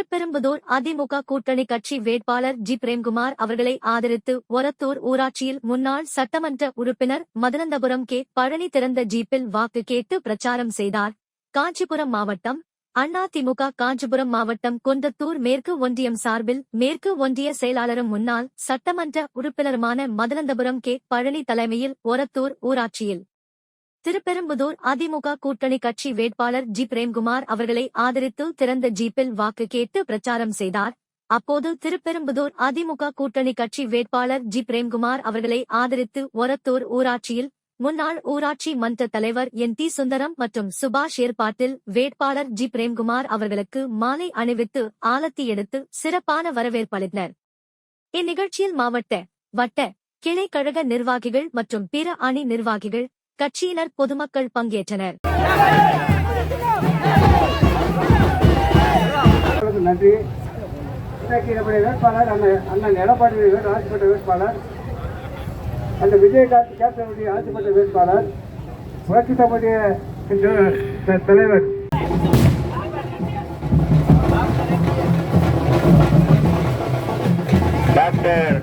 திருப்பெரும்புதூர் அதிமுக கூட்டணி கட்சி வேட்பாளர் ஜி. பிரேம்குமார் அவர்களை ஆதரித்து ஒரத்தூர் ஊராட்சியில் முன்னாள் சட்டமன்ற உறுப்பினர் மதனந்தபுரம் கே. பழனி திறந்த ஜீப்பில் வாக்கு கேட்டு பிரச்சாரம் செய்தார். காஞ்சிபுரம் மாவட்டம் அதிமுக காஞ்சிபுரம் மாவட்டம் குன்றத்தூர் மேற்கு ஒன்றியம் சார்பில் மேற்கு ஒன்றிய செயலாளரும் முன்னாள் சட்டமன்ற உறுப்பினருமான மதனந்தபுரம் கே. பழனி தலைமையில் ஒரத்தூர் ஊராட்சியில் திருப்பெரும்புதூர் அதிமுக கூட்டணி கட்சி வேட்பாளர் ஜி. பிரேம்குமார் அவர்களை ஆதரித்து திறந்த ஜீப்பில் வாக்கு கேட்டு பிரச்சாரம் செய்தார். அப்போது திருப்பெரும்புதூர் அதிமுக கூட்டணி கட்சி வேட்பாளர் ஜி. பிரேம்குமார் அவர்களை ஆதரித்து ஒரத்தூர் ஊராட்சியில் முன்னாள் ஊராட்சி மன்ற தலைவர் என். டி. சுந்தரம் மற்றும் சுபாஷ் ஏற்பாட்டில் வேட்பாளர் ஜி. பிரேம்குமார் அவர்களுக்கு மாலை அணிவித்து ஆலத்தி எடுத்து சிறப்பான வரவேற்பளித்தனர். இந்நிகழ்ச்சியில் மாவட்ட வட்ட கிளை கழக நிர்வாகிகள் மற்றும் பிற அணி நிர்வாகிகள் கட்சியினர் பொதுமக்கள் பங்கேற்றனர். நன்றி. இன்றைக்கு வேட்பாளர் அண்ணன் எடப்பாடி ஆட்சிப்பட்ட வேட்பாளர். அந்த விஜயகாந்த் கேப்டனுடைய ஆட்சிப்பட்ட வேட்பாளர். புரட்சி தம்முடைய தலைவர். டாக்டர்.